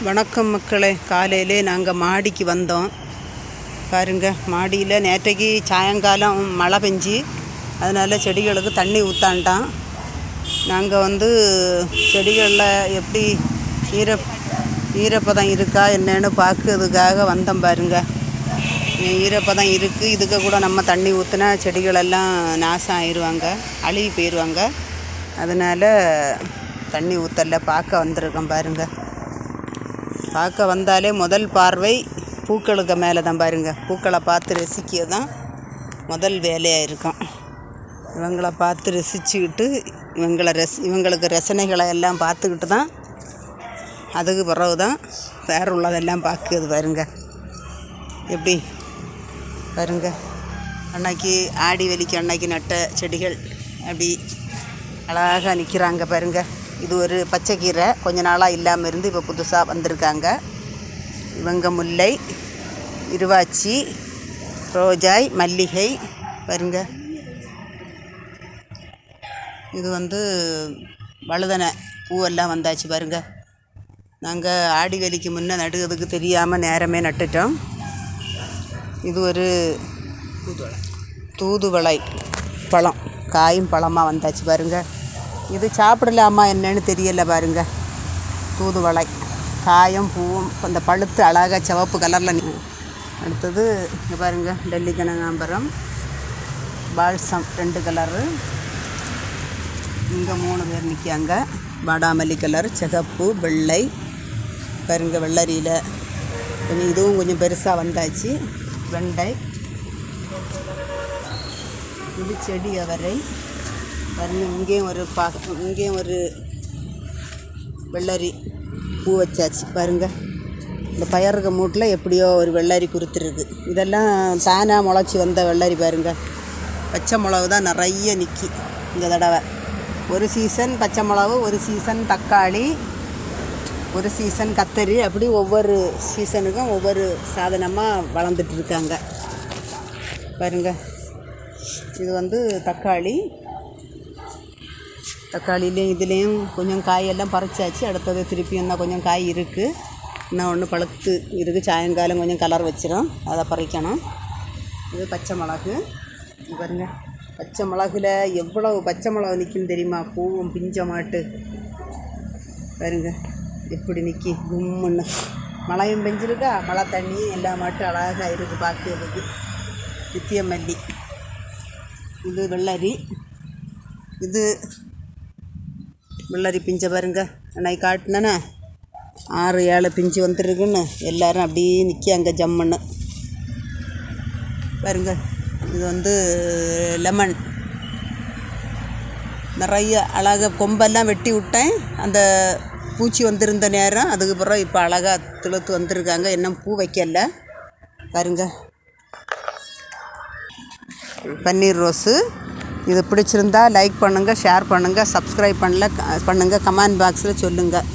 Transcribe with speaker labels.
Speaker 1: வணக்கம் மக்களே. காலையிலே நாங்கள் மாடிக்கு வந்தோம். பாருங்க மாடியில் நேற்றைக்கு சாயங்காலம் மழை பெஞ்சு அதனால் செடிகளுக்கு தண்ணி ஊற்றான்ட்டான் நாங்கள் வந்து செடிகளில் எப்படி ஈர ஈரப்பதம் இருக்கா என்னன்னு பார்க்கறதுக்காக வந்தோம் பாருங்க. ஈரப்பதம் இருக்குது இதுக்கு கூட நம்ம தண்ணி ஊற்றினா செடிகளெல்லாம் நாசம் ஆயிடுவாங்க அழுகி போயிடுவாங்க. அதனால் தண்ணி ஊற்றல பார்க்க வந்திருக்கோம் பாருங்க. பார்க்க வந்தாலே முதல் பார்வை பூக்களுக்கு மேலே தான் பாருங்க. பூக்களை பார்த்து ரசிக்க தான் முதல் வேலையாக இருக்கும் இவங்களை பார்த்து ரசிச்சுக்கிட்டு இவங்களை ரசி இவங்களுக்கு ரசனைகளை எல்லாம் பார்த்துக்கிட்டு தான் அதுக்கு பிறகு தான் வேற உள்ளதெல்லாம் பார்க்குது பாருங்க. எப்படி? பாருங்க. அன்னைக்கு ஆடி வெளிக்கு அன்னைக்கு நட்ட செடிகள் அப்படி அழகாக நிற்கிறாங்க பாருங்க. இது ஒரு பச்சைக்கீரை. கொஞ்ச நாளாக இல்லாமல் இருந்து இப்போ புதுசாக வந்திருக்காங்க. இவங்க முல்லை இருவாச்சி ரோஜாய் மல்லிகை. பாருங்க. இது வந்து வழுதனை பூவெல்லாம் வந்தாச்சு பாருங்க. நாங்கள் ஆடி வேலிக்கு முன்னே நடுகிறதுக்கு தெரியாமல் நேரமே நட்டுட்டோம். இது ஒரு தூதுவளை. பழம். காயும் பழமாக வந்தாச்சு பாருங்கள் இது சாப்பிடலாமா என்னன்னு தெரியலை பாருங்க. தூதுவளை காயும் பூவும் அந்த பழுத்து அழகாக சிவப்பு கலரில் அடுத்தது இங்கே பாருங்க டெல்லி கனகாம்பரம் பால்சம் ரெண்டு கலரு இங்கே மூணு பேர் நிற்காங்க வாடாமல்லி கலர் சிகப்பு வெள்ளை. பாருங்க வெள்ளரியில். கொஞ்சம் இதுவும் கொஞ்சம் பெருசாக வந்தாச்சு. வெண்டை. இது செடி அவரை. பாருங்க இங்கேயும் ஒரு பா இங்கேயும் ஒரு வெள்ளரி பூ வச்சாச்சு. பாருங்க. இந்த பயறுக மூட்டில் எப்படியோ ஒரு வெள்ளரி குருத்துருக்கு இதெல்லாம் தானாக முளைச்சி வந்த வெள்ளரி பாருங்க. பச்சை மிளகு தான் நிறைய நிற்கி இந்த தடவை. ஒரு சீசன் பச்சை மிளகு ஒரு சீசன் தக்காளி ஒரு சீசன் கத்தரி. அப்படி ஒவ்வொரு சீசனுக்கும் ஒவ்வொரு சாதனமாக வளர்ந்துட்டு இருக்காங்க. பாருங்க. இது வந்து தக்காளி தக்காளிலையும் இதுலேயும் கொஞ்சம் காயெல்லாம் பறிச்சாச்சு. அடுத்தது திருப்பி இன்னும் கொஞ்சம் காய் இருக்குது இன்னும் ஒன்று பழுத்து இருக்குது சாயங்காலம் கொஞ்சம் கலர் வச்சிடும் அதை பறிக்கணும். இது பச்சை மிளகு. பாருங்க. பச்சை மிளகுல எவ்வளவு பச்சை மிளகு நிற்கும் தெரியுமா? பூவும் பிஞ்சமாட்டு பாருங்க. எப்படி நிற்கி கும்முன்னு. மழையும் பெஞ்சிருக்கா? மழை தண்ணியும் எல்லா மாட்டும் அழகாக இருக்குது பார்க்கறதுக்கு. நித்திய மல்லி இது வெள்ளரி. இது வெள்ளரி பிஞ்சை பாருங்க. அன்னைக்கு காட்டினேனே. ஆறு ஏழு பிஞ்சு வந்துருக்குன்னு. எல்லோரும் அப்படியே நிற்காங்க ஜம்முன்னு பாருங்க. இது வந்து லெமன் நிறைய அழகாக கொம்பெல்லாம் வெட்டி விட்டேன். அந்த பூச்சி வந்திருந்த நேரம் அதுக்கு பிறகு இப்போ அழகாக துளுத்து வந்திருக்காங்க. இன்னும் பூ வைக்கல. பாருங்க. பன்னீர் ரோஸு. இது பிடிச்சிருந்தா லைக் பண்ணுங்கள் ஷேர் பண்ணுங்கள் சப்ஸ்கிரைப் பண்ணல பண்ணுங்கள் கமெண்ட் பாக்ஸில் சொல்லுங்கள்